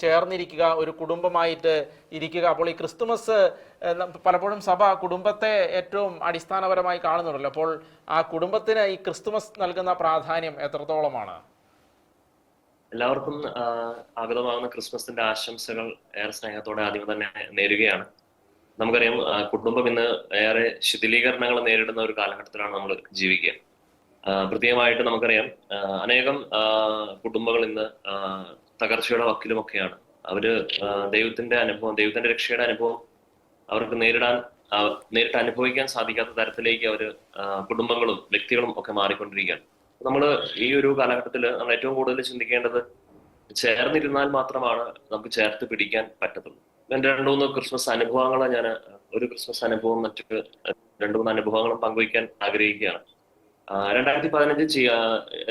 ചേർന്നിരിക്കുക ഒരു കുടുംബമായിട്ട് ഇരിക്കുക. അപ്പോൾ ഈ ക്രിസ്തുമസ് പലപ്പോഴും സഭ കുടുംബത്തെ ഏറ്റവും അടിസ്ഥാനപരമായി കാണുന്നുണ്ടല്ലോ. അപ്പോൾ ആ കുടുംബത്തിന് ഈ ക്രിസ്തുമസ് നൽകുന്ന പ്രാധാന്യം എത്രത്തോളമാണ്? എല്ലാവർക്കും ആഗതമാകുന്ന ക്രിസ്മസിന്റെ ആശംസകൾ ഏറെ സ്നേഹത്തോടെ ആദ്യം തന്നെ നേരുകയാണ്. നമുക്കറിയാം കുടുംബം ഇന്ന് ഏറെ ശിഥിലീകരണങ്ങൾ നേരിടുന്ന ഒരു കാലഘട്ടത്തിലാണ് നമ്മൾ ജീവിക്കുക. പ്രത്യേകമായിട്ട് നമുക്കറിയാം അനേകം കുടുംബങ്ങൾ ഇന്ന് തകർച്ചയുടെ വക്കിലുമൊക്കെയാണ്. അവർ ദൈവത്തിന്റെ അനുഭവം ദൈവത്തിന്റെ രക്ഷയുടെ അനുഭവം അവർക്ക് നേരിടാൻ നേരിട്ട് അനുഭവിക്കാൻ സാധിക്കാത്ത തരത്തിലേക്ക് അവർ കുടുംബങ്ങളും വ്യക്തികളും ഒക്കെ മാറിക്കൊണ്ടിരിക്കുകയാണ്. നമ്മൾ ഈ ഒരു കാലഘട്ടത്തിൽ നമ്മൾ ഏറ്റവും കൂടുതൽ ചിന്തിക്കേണ്ടത് ചേർന്നിരുന്നാൽ മാത്രമാണ് നമുക്ക് ചേർത്ത് പിടിക്കാൻ പറ്റത്തുള്ളൂ. എന്റെ രണ്ടു മൂന്ന് ക്രിസ്മസ് അനുഭവങ്ങളെ ഞാൻ ഒരു ക്രിസ്മസ് അനുഭവം മറ്റു രണ്ടു മൂന്ന് അനുഭവങ്ങളും പങ്കുവയ്ക്കാൻ ആഗ്രഹിക്കുകയാണ്. രണ്ടായിരത്തി പതിനഞ്ച്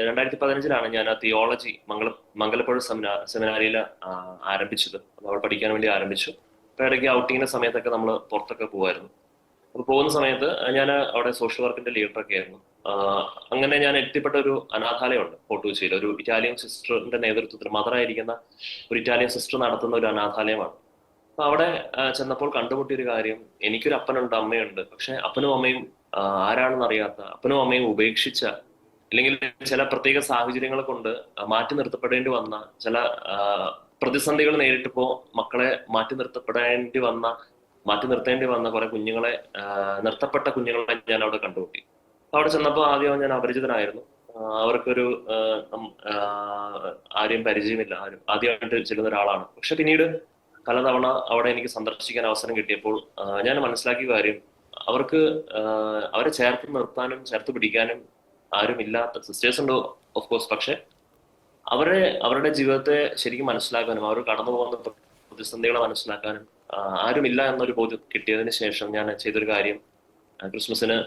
രണ്ടായിരത്തി പതിനഞ്ചിലാണ് ഞാൻ ആ തിയോളജി മംഗള മംഗലപ്പുഴ സെമിനാ സെമിനാരിയിൽ ആരംഭിച്ചത്. അവിടെ പഠിക്കാൻ വേണ്ടി ആരംഭിച്ചു. അപ്പൊ ഇടയ്ക്ക് ഔട്ടിങ്ങിന്റെ സമയത്തൊക്കെ നമ്മൾ പുറത്തൊക്കെ പോകുമായിരുന്നു അപ്പൊ പോകുന്ന സമയത്ത് ഞാൻ അവിടെ സോഷ്യൽ വർക്കിന്റെ ലീഡറൊക്കെ ആയിരുന്നു. അങ്ങനെ ഞാൻ എത്തിപ്പെട്ട ഒരു അനാഥാലയമുണ്ട് ഫോട്ടോച്ചിയിൽ ഒരു ഇറ്റാലിയൻ സിസ്റ്ററിന്റെ നേതൃത്വത്തിൽ മദറായിരിക്കുന്ന ഒരു ഇറ്റാലിയൻ സിസ്റ്റർ നടത്തുന്ന ഒരു അനാഥാലയമാണ്. അപ്പൊ അവിടെ ചെന്നപ്പോൾ കണ്ടുമുട്ടിയ ഒരു കാര്യം എനിക്കൊരു അപ്പനുണ്ട് അമ്മയുണ്ട്. പക്ഷെ അപ്പനും അമ്മയും ആഹ് ആരാണെന്ന് അറിയാത്ത അപ്പനും അമ്മയും ഉപേക്ഷിച്ച അല്ലെങ്കിൽ ചില പ്രത്യേക സാഹചര്യങ്ങൾ കൊണ്ട് മാറ്റി നിർത്തപ്പെടേണ്ടി വന്ന ചില പ്രതിസന്ധികൾ നേരിട്ടപ്പോ മക്കളെ മാറ്റി നിർത്തപ്പെടേണ്ടി വന്ന മാറ്റി നിർത്തേണ്ടി വന്ന കുറെ കുഞ്ഞുങ്ങളെ നിർത്തപ്പെട്ട കുഞ്ഞുങ്ങളെ ഞാൻ അവിടെ കണ്ടുമുട്ടി. അവിടെ ചെന്നപ്പോൾ ആദ്യം ഞാൻ അപരിചിതനായിരുന്നു. അവർക്കൊരു ആരെയും പരിചയമില്ല. ആരും ആദ്യമായിട്ട് ചെല്ലുന്ന ഒരാളാണ്. പക്ഷെ പിന്നീട് പലതവണ അവിടെ എനിക്ക് സന്ദർശിക്കാൻ അവസരം കിട്ടിയപ്പോൾ ഞാൻ മനസ്സിലാക്കിയ കാര്യം അവർക്ക് അവരെ ചേർത്ത് നിർത്താനും ചേർത്ത് പിടിക്കാനും ആരുമില്ലാത്ത സിസ്റ്റേഴ്സ് ഉണ്ട് ഓഫ് കോഴ്സ് പക്ഷെ അവരെ അവരുടെ ജീവിതത്തെ ശരിക്കും മനസ്സിലാക്കാനും അവർ കടന്നു പോകുന്ന പ്രതിസന്ധികളെ മനസ്സിലാക്കാനും ആരുമില്ല എന്നൊരു ബോധ്യം കിട്ടിയതിന് ശേഷം ഞാൻ ചെയ്തൊരു കാര്യം ക്രിസ്മസിന്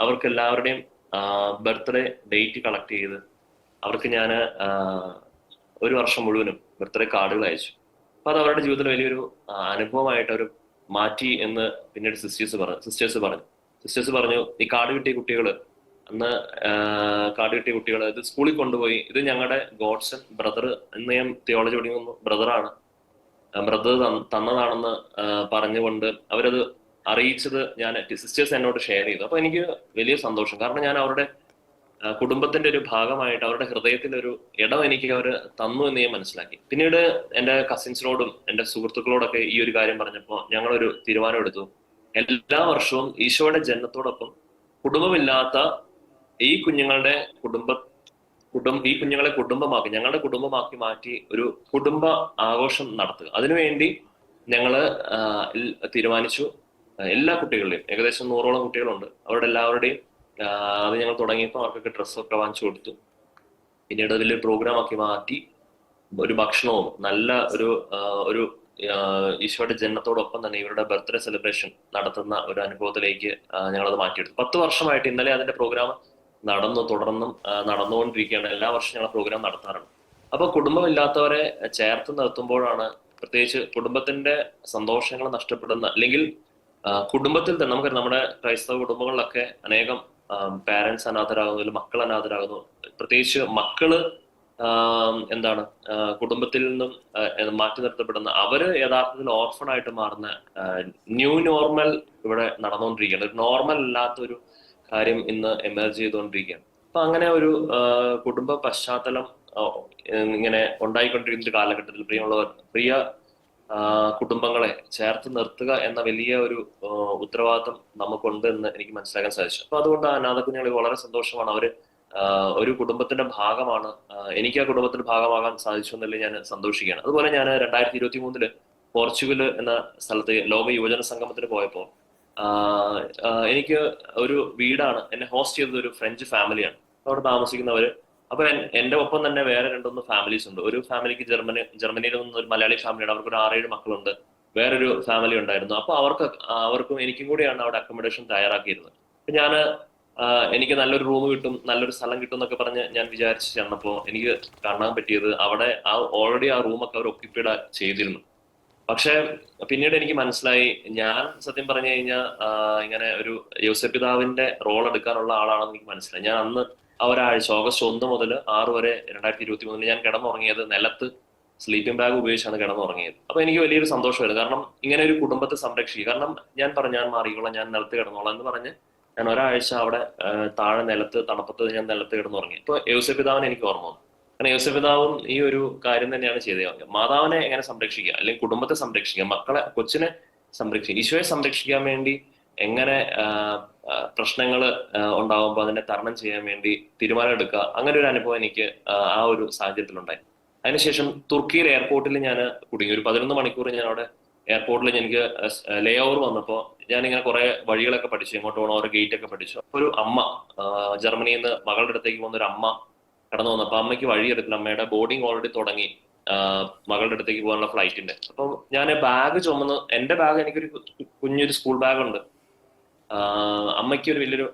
അവർക്ക് എല്ലാവരുടെയും ബർത്ത്ഡേ ഡേറ്റ് കളക്ട് ചെയ്ത് അവർക്ക് ഞാൻ ഒരു വർഷം മുഴുവനും ബർത്ത്ഡേ കാർഡുകൾ അയച്ചു. അപ്പൊ അത് അവരുടെ ജീവിതത്തിൽ വലിയൊരു അനുഭവമായിട്ട് അവർ മാറ്റി എന്ന് പിന്നീട് സിസ്റ്റേഴ്സ് പറഞ്ഞു സിസ്റ്റേഴ്സ് പറഞ്ഞു. സിസ്റ്റേഴ്സ് പറഞ്ഞു ഈ കാർഡ് കിട്ടിയ കുട്ടികൾ അന്ന് കാർഡ് കിട്ടിയ കുട്ടികൾ ഇത് സ്കൂളിൽ കൊണ്ടുപോയി. ഇത് ഞങ്ങളുടെ ഗോഡ്സൺ ബ്രദർ എന്ന് ഞാൻ തിയോളജി പഠിക്കുന്നു ബ്രദറാണ്. ബ്രദർ തന്നതാണെന്ന് പറഞ്ഞുകൊണ്ട് അവരത് അറിയിച്ചത് ഞാൻ സിസ്റ്റേഴ്സ് എന്നോട് ഷെയർ ചെയ്തു. അപ്പൊ എനിക്ക് വലിയ സന്തോഷം. കാരണം ഞാൻ അവരുടെ കുടുംബത്തിന്റെ ഒരു ഭാഗമായിട്ട് അവരുടെ ഹൃദയത്തിൽ ഒരു ഇടം എനിക്ക് അവർ തന്നു എന്ന് ഞാൻ മനസ്സിലാക്കി. പിന്നീട് എന്റെ കസിൻസിനോടും എന്റെ സുഹൃത്തുക്കളോടൊക്കെ ഈ ഒരു കാര്യം പറഞ്ഞപ്പോൾ ഞങ്ങളൊരു തീരുമാനം എടുത്തു. എല്ലാ വർഷവും ഈശോയുടെ ജന്മത്തോടൊപ്പം കുടുംബമില്ലാത്ത ഈ കുഞ്ഞുങ്ങളുടെ കുടുംബ കുടുംബ ഈ കുഞ്ഞുങ്ങളെ കുടുംബമാക്കി ഞങ്ങളുടെ കുടുംബമാക്കി മാറ്റി ഒരു കുടുംബ ആഘോഷം നടത്തുക. അതിനുവേണ്ടി ഞങ്ങൾ തീരുമാനിച്ചു. എല്ലാ കുട്ടികളുടെയും ഏകദേശം നൂറോളം കുട്ടികളുണ്ട്. അവരുടെ എല്ലാവരുടെയും അത് ഞങ്ങൾ തുടങ്ങിയപ്പോൾ അവർക്കൊക്കെ ഡ്രസ്സൊക്കെ വാങ്ങിച്ചു കൊടുത്തു. പിന്നീട് വലിയൊരു പ്രോഗ്രാം ആക്കി മാറ്റി ഒരു ഭക്ഷണവും നല്ല ഒരു ഒരു ഈശോയുടെ ജന്മത്തോടൊപ്പം തന്നെ ഇവരുടെ ബർത്ത്ഡേ സെലിബ്രേഷൻ നടത്തുന്ന ഒരു അനുഭവത്തിലേക്ക് ഞങ്ങളത് മാറ്റിയെടുത്തു. പത്ത് വർഷമായിട്ട് ഇന്നലെ അതിന്റെ പ്രോഗ്രാം നടന്നു തുടർന്നും നടന്നുകൊണ്ടിരിക്കുകയാണ്. എല്ലാ വർഷവും ഞങ്ങൾ പ്രോഗ്രാം നടത്താറുണ്ട്. അപ്പൊ കുടുംബമില്ലാത്തവരെ ചേർത്ത് നിർത്തുമ്പോഴാണ് പ്രത്യേകിച്ച് കുടുംബത്തിന്റെ സന്തോഷങ്ങൾ നഷ്ടപ്പെടുന്ന അല്ലെങ്കിൽ കുടുംബത്തിൽ തന്നെ നമുക്ക് നമ്മുടെ ക്രൈസ്തവ കുടുംബങ്ങളിലൊക്കെ അനേകം പാരന്റ്സ് അനാഥരാകുന്നു അല്ലെങ്കിൽ മക്കൾ അനാഥരാകുന്നു പ്രത്യേകിച്ച് മക്കൾ എന്താണ് കുടുംബത്തിൽ നിന്നും മാറ്റി നിർത്തപ്പെടുന്ന അവർ യഥാർത്ഥത്തിൽ ഓർഫൺ ആയിട്ട് മാറുന്ന ന്യൂ നോർമൽ ഇവിടെ നടന്നുകൊണ്ടിരിക്കുകയാണ്. ഒരു നോർമൽ അല്ലാത്ത ഒരു കാര്യം ഇന്ന് എമർജ് ചെയ്തുകൊണ്ടിരിക്കുകയാണ്. അപ്പൊ അങ്ങനെ ഒരു കുടുംബ പശ്ചാത്തലം ഇങ്ങനെ ഉണ്ടായിക്കൊണ്ടിരിക്കുന്ന ഒരു കാലഘട്ടത്തിൽ പ്രിയമുള്ളവർ പ്രിയ കുടുംബങ്ങളെ ചേർത്ത് നിർത്തുക എന്ന വലിയ ഒരു ഉത്തരവാദിത്വം നമുക്കുണ്ട് എന്ന് എനിക്ക് മനസ്സിലാക്കാൻ സാധിച്ചു. അപ്പൊ അതുകൊണ്ട് ആ അനാഥ കുഞ്ഞുങ്ങളിൽ വളരെ സന്തോഷമാണ്. അവർ ഒരു കുടുംബത്തിന്റെ ഭാഗമാണ്. എനിക്ക് ആ കുടുംബത്തിന്റെ ഭാഗമാകാൻ സാധിച്ചു എന്നതിൽ ഞാൻ സന്തോഷിക്കുകയാണ്. അതുപോലെ ഞാൻ രണ്ടായിരത്തി ഇരുപത്തി മൂന്നിൽ പോർച്ചുഗൽ എന്ന സ്ഥലത്ത് ലോക യുവജന സംഗമത്തിന് പോയപ്പോൾ എനിക്ക് ഒരു വീടാണ് എന്നെ ഹോസ്റ്റ് ചെയ്തത് ഒരു ഫ്രഞ്ച് ഫാമിലിയാണ്. അവിടെ താമസിക്കുന്നവര് അപ്പൊ എന്റെ ഒപ്പം തന്നെ വേറെ രണ്ടൊന്ന് ഫാമിലീസ് ഉണ്ട്. ഒരു ഫാമിലിക്ക് ജർമ്മനി ജർമ്മനിയിൽ നിന്ന് ഒരു മലയാളി ഫാമിലിയാണ് അവർക്ക് ഒരു ആറേഴ് മക്കളുണ്ട്. വേറൊരു ഫാമിലി ഉണ്ടായിരുന്നു. അപ്പൊ അവർക്ക് അവർക്കും എനിക്കും കൂടിയാണ് അവിടെ അക്കോമഡേഷൻ തയ്യാറാക്കിയിരുന്നത്. അപ്പൊ ഞാൻ എനിക്ക് നല്ലൊരു റൂം കിട്ടും നല്ലൊരു സ്ഥലം കിട്ടും എന്നൊക്കെ പറഞ്ഞ് ഞാൻ വിചാരിച്ച് ചെന്നപ്പോ എനിക്ക് കാണാൻ പറ്റിയത്. അവിടെ ആ ഓൾറെഡി ആ റൂമൊക്കെ അവർ ഒക്യുപ്പൈഡ് ചെയ്തിരുന്നു. പക്ഷെ പിന്നീട് എനിക്ക് മനസ്സിലായി ഞാൻ സത്യം പറഞ്ഞു കഴിഞ്ഞാൽ ഇങ്ങനെ ഒരു യോസഫ് പിതാവിന്റെ റോൾ എടുക്കാനുള്ള ആളാണെന്ന് എനിക്ക് മനസ്സിലായി. ഞാൻ അന്ന് ഒരാഴ്ച ഓഗസ്റ്റ് ഒന്ന് മുതൽ ആറ് വരെ രണ്ടായിരത്തി ഇരുപത്തി മൂന്നിൽ ഞാൻ കിടന്നുറങ്ങിയത് നിലത്ത് സ്ലീപ്പിംഗ് ബാഗ് ഉപയോഗിച്ചാണ് കിടന്നുറങ്ങിയത്. അപ്പൊ എനിക്ക് വലിയൊരു സന്തോഷമായിരുന്നു. കാരണം ഇങ്ങനെ ഒരു കുടുംബത്തെ സംരക്ഷിക്കുക. കാരണം ഞാൻ പറഞ്ഞു ഞാൻ മാറിക്കോളാം ഞാൻ നിലത്ത് കിടന്നോളാം എന്ന് പറഞ്ഞ് ഞാൻ ഒരാഴ്ച അവിടെ താഴെ നിലത്ത് തണുപ്പത്ത് ഞാൻ നിലത്ത് കിടന്നുറങ്ങി. ഇപ്പൊ യോസപിതാവിനെ എനിക്ക് ഓർമ്മ വന്നു. കാരണം യൗസഫിതാവും ഈ ഒരു കാര്യം തന്നെയാണ് ചെയ്തത്. മാതാവിനെ എങ്ങനെ സംരക്ഷിക്കുക? അല്ലെങ്കിൽ കുടുംബത്തെ സംരക്ഷിക്കുക? മക്കളെ കൊച്ചിനെ സംരക്ഷിക്കുക? ഈശോയെ സംരക്ഷിക്കാൻ വേണ്ടി എങ്ങനെ പ്രശ്നങ്ങൾ ഉണ്ടാകുമ്പോൾ അതിനെ തരണം ചെയ്യാൻ വേണ്ടി തീരുമാനം എടുക്കുക അങ്ങനെ ഒരു അനുഭവം എനിക്ക് ആ, ഒരു സാഹചര്യത്തിലുണ്ടായി. അതിനുശേഷം തുർക്കിയിൽ എയർപോർട്ടിൽ ഞാൻ കുടുങ്ങി. ഒരു പതിനൊന്ന് മണിക്കൂർ ഞാൻ അവിടെ എയർപോർട്ടിൽ എനിക്ക് ലേ ഓവർ വന്നപ്പോൾ ഞാനിങ്ങനെ കുറെ വഴികളൊക്കെ പഠിച്ചു. ഇങ്ങോട്ട് പോകണം ഓരോ ഗേറ്റ് ഒക്കെ പഠിച്ചു. അപ്പോൾ ഒരു അമ്മ ജർമ്മനിയിൽ നിന്ന് മകളുടെ അടുത്തേക്ക് പോകുന്ന ഒരു അമ്മ കടന്നു വന്നപ്പോൾ അമ്മയ്ക്ക് വഴി എടുക്കണം അമ്മയുടെ ബോർഡിങ് ഓൾറെഡി തുടങ്ങി മകളുടെ അടുത്തേക്ക് പോകാനുള്ള ഫ്ലൈറ്റിന്റെ അപ്പം ഞാൻ ബാഗ് ചുമന്ന് എന്റെ ബാഗ് എനിക്കൊരു കുഞ്ഞൊരു സ്കൂൾ ബാഗ് ഉണ്ട്. അമ്മയ്ക്ക് ഒരു വലിയൊരു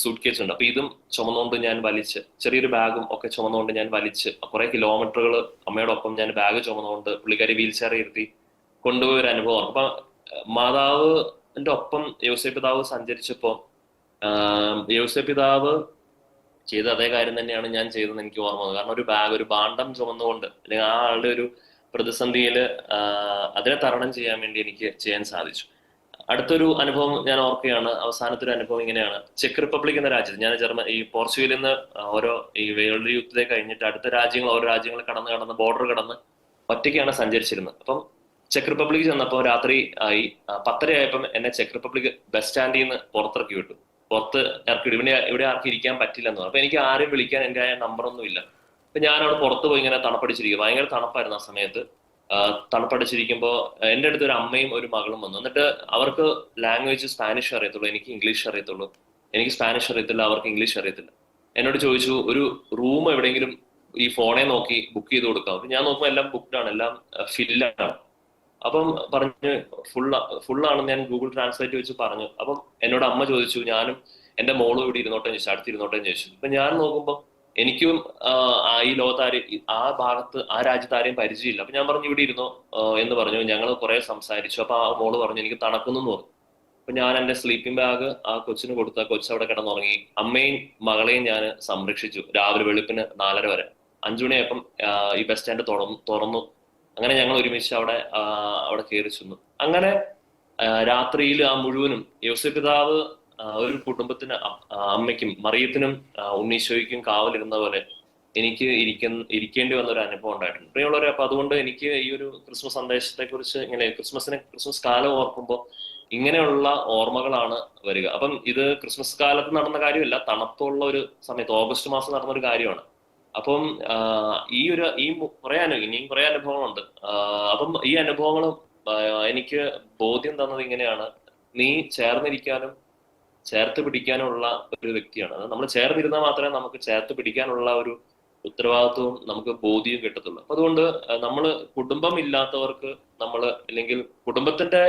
സൂട്ട് കേസ് ഉണ്ട്. അപ്പൊ ഇതും ചുമന്നുകൊണ്ട് ഞാൻ വലിച്ച് ചെറിയൊരു ബാഗും ഒക്കെ ചുമന്നുകൊണ്ട് ഞാൻ വലിച്ച് കുറെ കിലോമീറ്ററുകൾ അമ്മയോടൊപ്പം ഞാൻ ബാഗ് ചുമന്നുകൊണ്ട് പുള്ളിക്കാരി വീൽ ചെയർ ഇരുത്തി കൊണ്ടുപോയ ഒരു അനുഭവം അപ്പൊ മാതാവിന്റെ ഒപ്പം യോസഫ് പിതാവ് സഞ്ചരിച്ചപ്പോ ആഹ് പിതാവ് ചെയ്ത അതേ കാര്യം തന്നെയാണ് ഞാൻ ചെയ്തതെന്ന് എനിക്ക് ഓർമ്മ വന്നത്. കാരണം ഒരു ബാഗ് ഒരു ഭാണ്ഡം ചുമന്നുകൊണ്ട് അല്ലെങ്കിൽ ആ ആളുടെ ഒരു പ്രതിസന്ധിയിൽ അതിനെ തരണം ചെയ്യാൻ വേണ്ടി എനിക്ക് ചെയ്യാൻ സാധിച്ചു. അടുത്തൊരു അനുഭവം ഞാൻ ഓർക്കുകയാണ്. അവസാനത്തെ ഒരു അനുഭവം ഇങ്ങനെയാണ്. ചെക്ക് റിപ്പബ്ലിക് എന്ന രാജ്യത്ത് ഞാൻ ജർമ്മ ഈ പോർച്ചുഗലിൽ നിന്ന് ഓരോ ഈ വേൾഡ് യൂത്തിലേക്ക് കഴിഞ്ഞിട്ട് അടുത്ത രാജ്യങ്ങൾ ഓരോ രാജ്യങ്ങൾ കടന്ന് കടന്ന് ബോർഡർ കടന്ന് ഒറ്റയ്ക്കാണ് സഞ്ചരിച്ചിരുന്നത്. അപ്പം ചെക്ക് റിപ്പബ്ലിക് ചെന്നപ്പോൾ രാത്രി ആയി. പത്തരയായപ്പം എന്നെ ചെക്ക് റിപ്പബ്ലിക് ബസ് സ്റ്റാൻഡിൽ നിന്ന് പുറത്തിറക്കി വിട്ടു. പുറത്ത് ഇറക്കി ഇവിടെ ഇവിടെ ആർക്കും ഇരിക്കാൻ പറ്റില്ല എന്ന് പറഞ്ഞു. അപ്പൊ എനിക്ക് ആരും വിളിക്കാൻ എന്റെ നമ്പറൊന്നും ഇല്ല അപ്പൊ ഞാൻ അവിടെ പുറത്ത് പോയി ഇങ്ങനെ തണുപ്പടിച്ചിരിക്കും ഭയങ്കര തണുപ്പായിരുന്നു ആ സമയത്ത്. തണുപ്പടിച്ചിരിക്കുമ്പോൾ എന്റെ അടുത്ത് ഒരു അമ്മയും ഒരു മകളും വന്നു. എന്നിട്ട് അവർക്ക് ലാംഗ്വേജ് സ്പാനിഷ് അറിയത്തുള്ളൂ എനിക്ക് ഇംഗ്ലീഷ് അറിയത്തുള്ളൂ. എനിക്ക് സ്പാനിഷ് അറിയത്തില്ല അവർക്ക് ഇംഗ്ലീഷ് അറിയത്തില്ല. എന്നോട് ചോദിച്ചു ഒരു റൂം എവിടെയെങ്കിലും ഈ ഫോണെ നോക്കി ബുക്ക് ചെയ്ത് കൊടുക്കാം അപ്പൊ ഞാൻ നോക്കുമ്പോൾ എല്ലാം ബുക്ക്ഡ് ആണ് എല്ലാം ഫില്ലാണ് അപ്പം പറഞ്ഞു ഫുൾ ഫുള്ളാണെന്ന് ഞാൻ ഗൂഗിൾ ട്രാൻസ്ലേറ്റ് വെച്ച് പറഞ്ഞു. അപ്പം എന്നോട് അമ്മ ചോദിച്ചു ഞാനും എന്റെ മോളും ഇവിടെ ഇരുന്നോട്ടെ? ചോദിച്ചു അടുത്തിരുന്നോട്ടെ? ചോദിച്ചു. അപ്പൊ ഞാൻ നോക്കുമ്പോൾ എനിക്കും ഈ ലോകത്താര് ആ ഭാഗത്ത് ആ രാജ്യത്ത് ആരെയും പരിചയമില്ല. അപ്പൊ ഞാൻ പറഞ്ഞു ഇവിടെ ഇരുന്നോ? എന്ന് പറഞ്ഞു. ഞങ്ങൾ കുറെ സംസാരിച്ചു. അപ്പൊ ആ മോൾ പറഞ്ഞു എനിക്ക് തണക്കുന്നു പറഞ്ഞു. അപ്പൊ ഞാൻ എന്റെ സ്ലീപ്പിംഗ് ബാഗ് ആ കൊച്ചിന് കൊടുത്ത കൊച്ചു അവിടെ കിടന്നുറങ്ങി. അമ്മയും മകളെയും ഞാൻ സംരക്ഷിച്ചു രാവിലെ വെളുപ്പിന് നാലര വരെ. അഞ്ചു മണിയായപ്പം അപ്പം ഈ ബസ് സ്റ്റാൻഡ് തുറന്നു തുറന്നു. അങ്ങനെ ഞങ്ങൾ ഒരുമിച്ച് അവിടെ അവിടെ കയറി ചെന്നു. അങ്ങനെ രാത്രിയിൽ ആ മുഴുവനും യോസഫ് പിതാവ് ഒരു കുടുംബത്തിന് അമ്മയ്ക്കും മറിയത്തിനും ഉണ്ണീശോയ്ക്കും കാവലിരുന്ന പോലെ എനിക്ക് ഇരിക്കുന്ന ഇരിക്കേണ്ടി വന്ന ഒരു അനുഭവം ഉണ്ടായിട്ടുണ്ട്. പ്രിയമുള്ളവരെ അപ്പൊ അതുകൊണ്ട് എനിക്ക് ഈ ഒരു ക്രിസ്മസ് സന്ദേശത്തെ കുറിച്ച് ഇങ്ങനെ ക്രിസ്മസിനെ ക്രിസ്മസ് കാലം ഓർക്കുമ്പോൾ ഇങ്ങനെയുള്ള ഓർമ്മകളാണ് വരിക. അപ്പം ഇത് ക്രിസ്മസ് കാലത്ത് നടന്ന കാര്യമല്ല തണുപ്പുള്ള ഒരു സമയത്ത് ഓഗസ്റ്റ് മാസം നടന്ന ഒരു കാര്യമാണ്. അപ്പം ഈ ഒരു ഈ കുറെ അനുഭവം ഇനിയും കുറെ അനുഭവങ്ങളുണ്ട്. അപ്പം ഈ അനുഭവങ്ങളും എനിക്ക് ബോധ്യം തന്നത് ഇങ്ങനെയാണ്. നീ ചേർന്നിരിക്കാനും ചേർത്ത് പിടിക്കാനുള്ള ഒരു വ്യക്തിയാണ്. അത് നമ്മൾ ചേർന്നിരുന്നാൽ മാത്രമേ നമുക്ക് ചേർത്ത് പിടിക്കാനുള്ള ഒരു ഉത്തരവാദിത്വവും നമുക്ക് ബോധ്യവും കിട്ടത്തുള്ളൂ. അപ്പൊ അതുകൊണ്ട് നമ്മൾ കുടുംബം ഇല്ലാത്തവർക്ക് നമ്മൾ അല്ലെങ്കിൽ കുടുംബത്തിന്റെ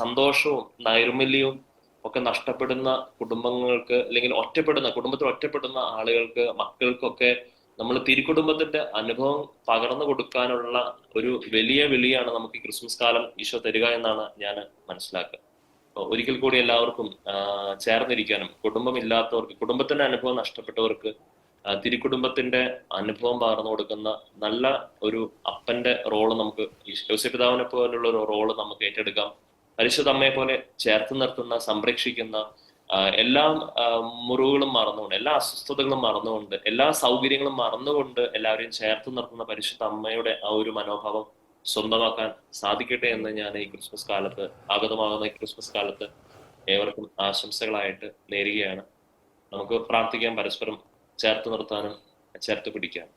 സന്തോഷവും നൈർമല്യവും ഒക്കെ നഷ്ടപ്പെടുന്ന കുടുംബങ്ങൾക്ക് അല്ലെങ്കിൽ ഒറ്റപ്പെടുന്ന കുടുംബത്തിൽ ഒറ്റപ്പെടുന്ന ആളുകൾക്ക് മക്കൾക്കൊക്കെ നമ്മൾ തിരുക്കുടുംബത്തിന്റെ അനുഭവം പകർന്നു കൊടുക്കാനുള്ള ഒരു വലിയ വിളിയാണ് നമുക്ക് ക്രിസ്മസ് കാലം ഈശോ തരിക എന്നാണ് ഞാൻ മനസ്സിലാക്കുക. ഒരിക്കൽ കൂടി എല്ലാവർക്കും ചേർന്നിരിക്കാനും കുടുംബമില്ലാത്തവർക്ക് കുടുംബത്തിന്റെ അനുഭവം നഷ്ടപ്പെട്ടവർക്ക് തിരുക്കുടുംബത്തിന്റെ അനുഭവം പകർന്നു കൊടുക്കുന്ന നല്ല ഒരു അപ്പന്റെ റോൾ നമുക്ക് യോസിപിതാവിനെ പോലുള്ള ഒരു റോൾ നമുക്ക് ഏറ്റെടുക്കാം. പരിശുദ്ധ അമ്മയെ പോലെ ചേർത്ത് നിർത്തുന്ന സംരക്ഷിക്കുന്ന എല്ലാ മുറിവുകളും മറന്നുകൊണ്ട് എല്ലാ അസ്വസ്ഥതകളും മറന്നുകൊണ്ട് എല്ലാ സൗകര്യങ്ങളും മറന്നുകൊണ്ട് എല്ലാവരെയും ചേർത്ത് നിർത്തുന്ന പരിശുദ്ധ അമ്മയുടെ ആ ഒരു മനോഭാവം സ്വന്തമാക്കാൻ സാധിക്കട്ടെ എന്ന് ഞാൻ ഈ ക്രിസ്മസ് കാലത്ത് ആഗതമാകുന്ന ഈ ക്രിസ്മസ് കാലത്ത് ഏവർക്കും ആശംസകളായിട്ട് നേരുകയാണ്. നമുക്ക് പ്രാർത്ഥിക്കാൻ പരസ്പരം ചേർത്ത് നിർത്താനും ചേർത്ത് പിടിക്കാനും